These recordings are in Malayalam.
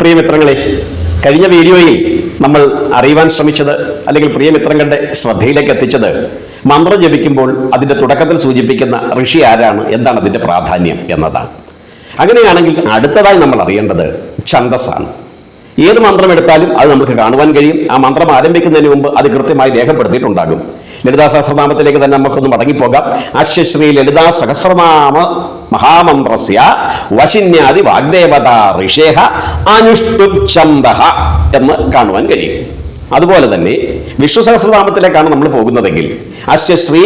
പ്രിയമിത്രങ്ങളെ കഴിഞ്ഞ വീഡിയോയിൽ നമ്മൾ അറിയുവാൻ ശ്രമിച്ചത് അല്ലെങ്കിൽ പ്രിയമിത്രങ്ങളുടെ ശ്രദ്ധയിലേക്ക് എത്തിച്ചത് മന്ത്രം ജപിക്കുമ്പോൾ അതിന്റെ തുടക്കത്തിൽ സൂചിപ്പിക്കുന്ന ഋഷി ആരാണ് എന്താണ് അതിന്റെ പ്രാധാന്യം എന്നതാണ്. അങ്ങനെയാണെങ്കിൽ അടുത്തതായി നമ്മൾ അറിയേണ്ടത് ഛന്ദസ്സാണ്. ഏത് മന്ത്രം എടുത്താലും അത് നമുക്ക് കാണുവാൻ കഴിയും. ആ മന്ത്രം ആരംഭിക്കുന്നതിന് മുമ്പ് അത് കൃത്യമായി രേഖപ്പെടുത്തിയിട്ടുണ്ടാകും. ലളിതാ സഹസ്രനാമത്തിലേക്ക് തന്നെ നമുക്കൊന്ന് മടങ്ങിപ്പോകാം. അശ്വശ്രീ ലളിതാ സഹസ്രനാമ മഹാമന്ത്രസ്യ വശിന്യാദി വാഗ്ദേവത ഋഷേഹ അനുഷ്ടുപ് ഛന്ദഃ എന്ന് കാണുവാൻ കഴിയും. അതുപോലെ തന്നെ വിഷ്ണു സഹസ്രനാമത്തിലേക്കാണ് നമ്മൾ പോകുന്നതെങ്കിൽ അശ്വശ്രീ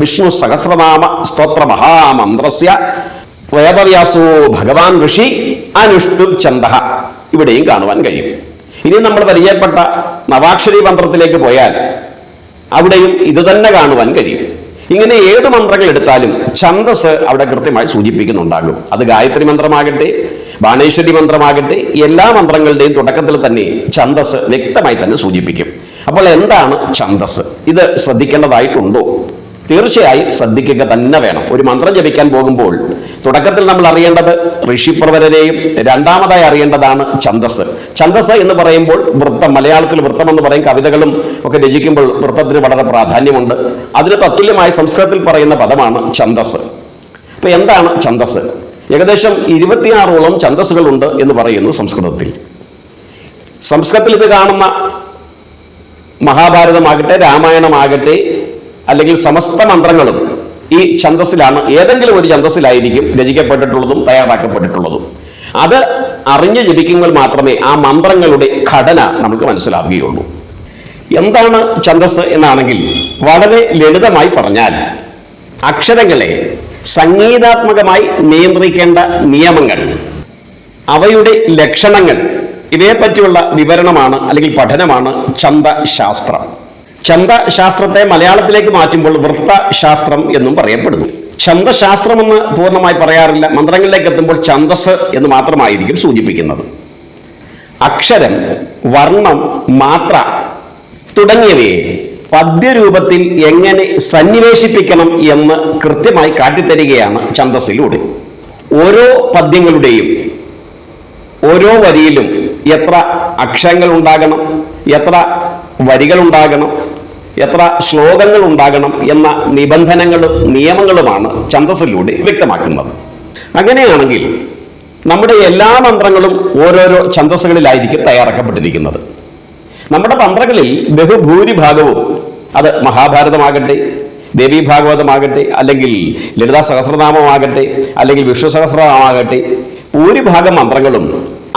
വിഷ്ണു സഹസ്രനാമ സ്തോത്ര മഹാമന്ത്രസ്യ വേദവ്യാസോ ഭഗവാൻ ഋഷി അനുഷ്ടുപ് ഛന്ദഃ ഇവിടെയും കാണുവാൻ കഴിയും. ഇനി നമ്മൾ പരിചയപ്പെട്ട നവാക്ഷരി മന്ത്രത്തിലേക്ക് പോയാൽ അവിടെയും ഇതുതന്നെ കാണുവാൻ കഴിയും. ഇങ്ങനെ ഏത് മന്ത്രങ്ങൾ എടുത്താലും ഛന്ദസ് അവിടെ കൃത്യമായി സൂചിപ്പിക്കുന്നുണ്ടാകും. അത് ഗായത്രി മന്ത്രമാകട്ടെ ബാണേശ്വരി മന്ത്രമാകട്ടെ എല്ലാ മന്ത്രങ്ങളുടെയും തുടക്കത്തിൽ തന്നെ ഛന്ദസ് വ്യക്തമായി തന്നെ സൂചിപ്പിക്കും. അപ്പോൾ എന്താണ് ഛന്ദസ്? ഇത് ശ്രദ്ധിക്കേണ്ടതായിട്ടുണ്ടോ? തീർച്ചയായും ശ്രദ്ധിക്കുക തന്നെ വേണം. ഒരു മന്ത്രം ജപിക്കാൻ പോകുമ്പോൾ തുടക്കത്തിൽ നമ്മൾ അറിയേണ്ടത് ഋഷിപ്രവരനെയും രണ്ടാമതായി അറിയേണ്ടതാണ് ഛന്ദസ്. ഛന്ദസ് എന്ന് പറയുമ്പോൾ വൃത്തം മലയാളത്തിൽ വൃത്തം എന്ന് പറയും കവിതകളും ഒക്കെ രചിക്കുമ്പോൾ വൃത്തത്തിന് വളരെ പ്രാധാന്യമുണ്ട്. അതിന് തത്തുല്യമായി സംസ്കൃതത്തിൽ പറയുന്ന പദമാണ് ഛന്ദസ്. അപ്പൊ എന്താണ് ഛന്ദസ്? ഏകദേശം ഇരുപത്തിയാറോളം ഛന്ദസ്സുകളുണ്ട് എന്ന് പറയുന്നു സംസ്കൃതത്തിൽ. സംസ്കൃതത്തിൽ ഇത് കാണുന്ന മഹാഭാരതമാകട്ടെ രാമായണമാകട്ടെ അല്ലെങ്കിൽ സമസ്ത മന്ത്രങ്ങളും ഈ ഛന്തസ്സിലാണ് ഏതെങ്കിലും ഒരു ഛന്തസ്സിലായിരിക്കും രചിക്കപ്പെട്ടിട്ടുള്ളതും തയ്യാറാക്കപ്പെട്ടിട്ടുള്ളതും. അത് അറിഞ്ഞ് ജപിക്കുമ്പോൾ മാത്രമേ ആ മന്ത്രങ്ങളുടെ ഘടന നമുക്ക് മനസ്സിലാവുകയുള്ളൂ. എന്താണ് ഛന്തസ് എന്നാണെങ്കിൽ വളരെ ലളിതമായി പറഞ്ഞാൽ അക്ഷരങ്ങളെ സംഗീതാത്മകമായി നിയന്ത്രിക്കേണ്ട നിയമങ്ങൾ അവയുടെ ലക്ഷണങ്ങൾ ഇവയെപ്പറ്റിയുള്ള വിവരണമാണ് അല്ലെങ്കിൽ പഠനമാണ് ഛന്ദശാസ്ത്രം. ഛന്ദശാസ്ത്രത്തെ മലയാളത്തിലേക്ക് മാറ്റുമ്പോൾ വൃത്തശാസ്ത്രം എന്നും പറയപ്പെടുന്നു. ഛന്ദശാസ്ത്രം എന്ന് പൂർണമായി പറയാറില്ല. മന്ത്രങ്ങളിലേക്ക് എത്തുമ്പോൾ ഛന്ദസ് എന്ന് മാത്രമായിരിക്കും സൂചിപ്പിക്കുന്നത്. അക്ഷരം വർണം മാത്ര തുടങ്ങിയവയെ പദ്യരൂപത്തിൽ എങ്ങനെ സന്നിവേശിപ്പിക്കണം എന്ന് കൃത്യമായി കാട്ടിത്തരികയാണ് ഛന്ദസ്സിലൂടെ. ഓരോ പദ്യങ്ങളുടെയും ഓരോ വരിയിലും എത്ര അക്ഷരങ്ങൾ ഉണ്ടാകണം എത്ര വരികൾ ഉണ്ടാകണം എത്ര ശ്ലോകങ്ങൾ ഉണ്ടാകണം എന്ന നിബന്ധനകളും നിയമങ്ങളുമാണ് ഛന്ദസ്സിലൂടെ വ്യക്തമാക്കുന്നത്. അങ്ങനെയാണെങ്കിൽ നമ്മുടെ എല്ലാ മന്ത്രങ്ങളും ഓരോരോ ഛന്ദസ്സുകളിലായിരിക്കും തയ്യാറാക്കപ്പെട്ടിരിക്കുന്നത്. നമ്മുടെ മന്ത്രങ്ങളിൽ ബഹുഭൂരിഭാഗവും അത് മഹാഭാരതമാകട്ടെ ദേവീ ഭാഗവതമാകട്ടെ അല്ലെങ്കിൽ ലളിതാ സഹസ്രനാമമാകട്ടെ അല്ലെങ്കിൽ വിഷ്ണു സഹസ്രനാമാകട്ടെ ഭൂരിഭാഗം മന്ത്രങ്ങളും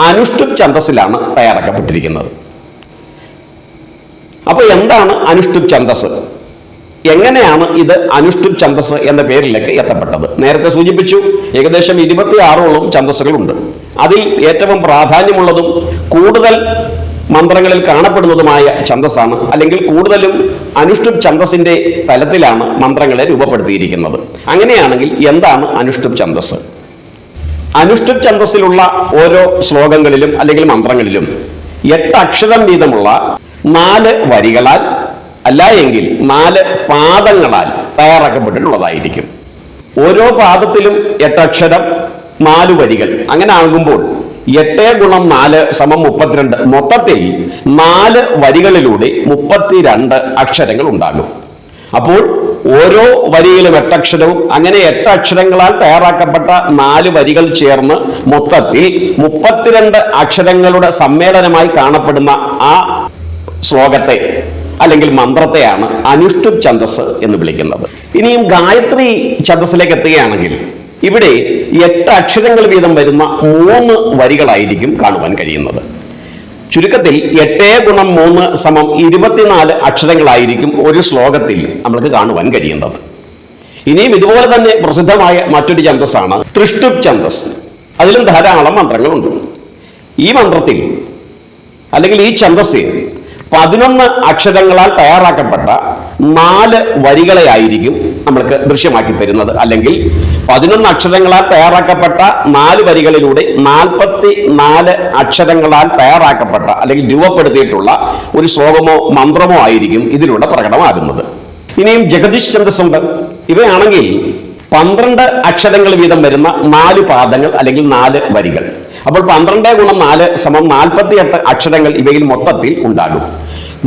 അനുഷ്ഠുപ് ഛന്ദസ്സിലാണ് തയ്യാറാക്കപ്പെട്ടിരിക്കുന്നത്. അപ്പോൾ എന്താണ് അനുഷ്ഠുപ് ഛന്ദസ്? എങ്ങനെയാണ് ഇത് അനുഷ്ഠുപ് ഛന്ദസ് എന്ന പേരിലേക്ക് എത്തപ്പെട്ടത്? നേരത്തെ സൂചിപ്പിച്ചു ഏകദേശം ഇരുപത്തി ആറോളം ഛന്ദസ്സുകളുണ്ട്. അതിൽ ഏറ്റവും പ്രാധാന്യമുള്ളതും കൂടുതൽ മന്ത്രങ്ങളിൽ കാണപ്പെടുന്നതുമായ ഛന്ദസ്സാണ്. അല്ലെങ്കിൽ കൂടുതലും അനുഷ്ഠുപ് ഛന്ദസിന്റെ തലത്തിലാണ് മന്ത്രങ്ങളെ രൂപപ്പെടുത്തിയിരിക്കുന്നത്. അങ്ങനെയാണെങ്കിൽ എന്താണ് അനുഷ്ഠുപ് ഛന്ദസ്? അനുഷ്ഠുപ് ഛന്ദസ്സിലുള്ള ഓരോ ശ്ലോകങ്ങളിലും അല്ലെങ്കിൽ മന്ത്രങ്ങളിലും എട്ട് അക്ഷരം വീതമുള്ള നാല് വരികളാൽ അല്ല എങ്കിൽ നാല് പാദങ്ങളാൽ തയ്യാറാക്കപ്പെട്ടിട്ടുള്ളതായിരിക്കും. ഓരോ പാദത്തിലും എട്ടക്ഷരം നാല് വരികൾ. അങ്ങനെ ആകുമ്പോൾ എട്ട് ഗുണം നാല് സമം മുപ്പത്തിരണ്ട്. മൊത്തത്തിൽ നാല് വരികളിലൂടെ മുപ്പത്തിരണ്ട് അക്ഷരങ്ങൾ ഉണ്ടാകും. അപ്പോൾ ഓരോ വരിയിലും എട്ടക്ഷരവും അങ്ങനെ എട്ട് അക്ഷരങ്ങളാൽ തയ്യാറാക്കപ്പെട്ട നാല് വരികൾ ചേർന്ന് മൊത്തത്തിൽ മുപ്പത്തിരണ്ട് അക്ഷരങ്ങളുടെ സമ്മേളനമായി കാണപ്പെടുന്ന ആ ശ്ലോകത്തെ അല്ലെങ്കിൽ മന്ത്രത്തെയാണ് അനുഷ്ഠു ഛന്ദസ് എന്ന് വിളിക്കുന്നത്. ഇനിയും ഗായത്രി ഛന്ദസ്സിലേക്ക് എത്തുകയാണെങ്കിൽ ഇവിടെ എട്ട് അക്ഷരങ്ങൾ വീതം വരുന്ന മൂന്ന് വരികളായിരിക്കും കാണുവാൻ കഴിയുന്നത്. ചുരുക്കത്തിൽ എട്ടേ ഗുണം മൂന്ന് സമം ഇരുപത്തിനാല് അക്ഷരങ്ങളായിരിക്കും ഒരു ശ്ലോകത്തിൽ നമ്മൾക്ക് കാണുവാൻ കഴിയുന്നത്. ഇനിയും ഇതുപോലെ തന്നെ പ്രസിദ്ധമായ മറ്റൊരു ഛന്ദസ്സാണ് തൃഷ്ടുപ് ഛന്ദസ്. അതിലും ധാരാളം മന്ത്രങ്ങളുണ്ട്. ഈ മന്ത്രത്തിൽ അല്ലെങ്കിൽ ഈ ഛന്ദസ്സിൽ പതിനൊന്ന് അക്ഷരങ്ങളാൽ തയ്യാറാക്കപ്പെട്ട നാല് വരികളെ ആയിരിക്കും നമ്മൾക്ക് ദൃശ്യമാക്കി തരുന്നത്. അല്ലെങ്കിൽ പതിനൊന്ന് അക്ഷരങ്ങളാൽ തയ്യാറാക്കപ്പെട്ട നാല് വരികളിലൂടെ നാൽപ്പത്തി നാല് അക്ഷരങ്ങളാൽ തയ്യാറാക്കപ്പെട്ട അല്ലെങ്കിൽ രൂപപ്പെടുത്തിയിട്ടുള്ള ഒരു ശ്ലോകമോ മന്ത്രമോ ആയിരിക്കും ഇതിലൂടെ പ്രകടമാകുന്നത്. ഇനിയും ജഗദീഷ് ചന്ദ്രസുന്ദർ ഇവയാണെങ്കിൽ പന്ത്രണ്ട് അക്ഷരങ്ങൾ വീതം വരുന്ന നാല് പാദങ്ങൾ അല്ലെങ്കിൽ നാല് വരികൾ. അപ്പോൾ പന്ത്രണ്ട് ഗുണം നാല് സമം നാൽപ്പത്തിയെട്ട് അക്ഷരങ്ങൾ ഇവയിൽ മൊത്തത്തിൽ ഉണ്ടാകും.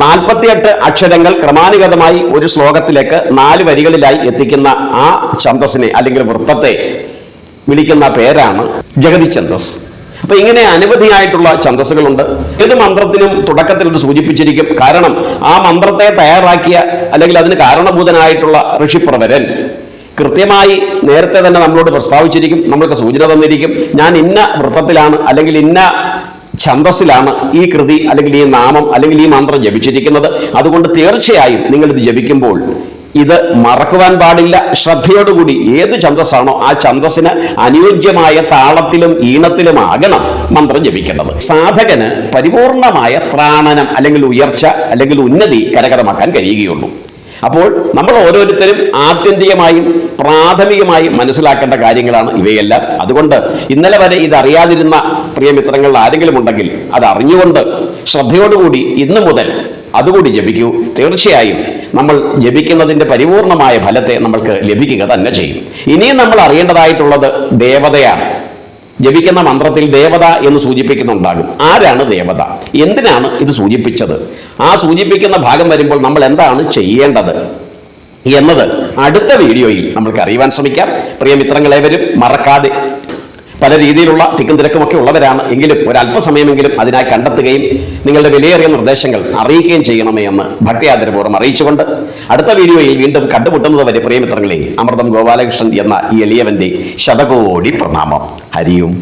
നാൽപ്പത്തിയെട്ട് അക്ഷരങ്ങൾ ക്രമാനുഗതമായി ഒരു ശ്ലോകത്തിലേക്ക് നാല് വരികളിലായി എത്തിക്കുന്ന ആ ഛന്തസ്സിനെ അല്ലെങ്കിൽ വൃത്തത്തെ വിളിക്കുന്ന പേരാണ് ജഗതി ഛന്തസ് അപ്പൊ ഇങ്ങനെ അനവധിയായിട്ടുള്ള ഛന്തസ്സുകളുണ്ട് ഏത് മന്ത്രത്തിനും തുടക്കത്തിൽ ഇത് സൂചിപ്പിച്ചിരിക്കും. കാരണം ആ മന്ത്രത്തെ തയ്യാറാക്കിയ അല്ലെങ്കിൽ അതിന് കാരണഭൂതനായിട്ടുള്ള ഋഷിപ്രവരൻ കൃത്യമായി നേരത്തെ തന്നെ നമ്മളോട് പ്രസ്താവിച്ചിരിക്കും നമ്മൾക്ക് സൂചന തന്നിരിക്കും. ഞാൻ ഇന്ന വൃത്തത്തിലാണ് അല്ലെങ്കിൽ ഇന്ന ഛന്തസ്സിലാണ് ഈ കൃതി അല്ലെങ്കിൽ ഈ നാമം അല്ലെങ്കിൽ ഈ മന്ത്രം ജപിച്ചിരിക്കുന്നത്. അതുകൊണ്ട് തീർച്ചയായും നിങ്ങളിത് ജപിക്കുമ്പോൾ ഇത് മറക്കുവാൻ പാടില്ല. ശ്രദ്ധയോടുകൂടി ഏത് ഛന്തസ്സാണോ ആ ഛന്തസ്സിന് അനുയോജ്യമായ താളത്തിലും ഈണത്തിലും ഈണത്തിലുമാകണം മന്ത്രം ജപിക്കേണ്ടത്. സാധകന് പരിപൂർണമായ ത്രാണനം അല്ലെങ്കിൽ ഉയർച്ച അല്ലെങ്കിൽ ഉന്നതി കരകരമാക്കാൻ കഴിയുകയുള്ളൂ. അപ്പോൾ നമ്മൾ ഓരോരുത്തരും ആത്യന്തികമായും പ്രാഥമികമായും മനസ്സിലാക്കേണ്ട കാര്യങ്ങളാണ് ഇവയെല്ലാം. അതുകൊണ്ട് ഇന്നലെ വരെ ഇത് അറിയാതിരുന്ന പ്രിയമിത്രങ്ങൾ ആരെങ്കിലും ഉണ്ടെങ്കിൽ അത് ശ്രദ്ധയോടുകൂടി ഇന്നു മുതൽ അതുകൂടി ജപിക്കൂ. തീർച്ചയായും നമ്മൾ ജപിക്കുന്നതിന്റെ പരിപൂർണമായ ഫലത്തെ നമ്മൾക്ക് ലഭിക്കുക തന്നെ ചെയ്യും. ഇനിയും നമ്മൾ അറിയേണ്ടതായിട്ടുള്ളത് ദേവതയാണ്. ജപിക്കുന്ന മന്ത്രത്തിൽ ദേവത എന്ന് സൂചിപ്പിക്കുന്നുണ്ടാകും. ആരാണ് ദേവത? എന്തിനാണ് ഇത് സൂചിപ്പിച്ചത്? ആ സൂചിപ്പിക്കുന്ന ഭാഗം വരുമ്പോൾ നമ്മൾ എന്താണ് ചെയ്യേണ്ടത്? എന്നത് അടുത്ത വീഡിയോയിൽ നമ്മൾക്ക് അറിയുവാൻ ശ്രമിക്കാം. പ്രിയ മിത്രങ്ങളെ വരും മറക്കാതെ പല രീതിയിലുള്ള തിക്കും തിരക്കുമൊക്കെ ഉള്ളവരാണ്. എങ്കിലും ഒരല്പസമയമെങ്കിലും അതിനായി കണ്ടെത്തുകയും നിങ്ങളുടെ വിലയേറിയ നിർദ്ദേശങ്ങൾ അറിയിക്കുകയും ചെയ്യണമേ എന്ന് ഭക്തിയാദരപൂർവം അറിയിച്ചുകൊണ്ട് അടുത്ത വീഡിയോയിൽ വീണ്ടും കണ്ടുമുട്ടുന്നത് വരെ പ്രിയമിത്രങ്ങളെ അമൃതം ഗോപാലകൃഷ്ണൻ എന്ന ഈ എളിയവന്റെ ശതകോടി പ്രണാമം. ഹരിയും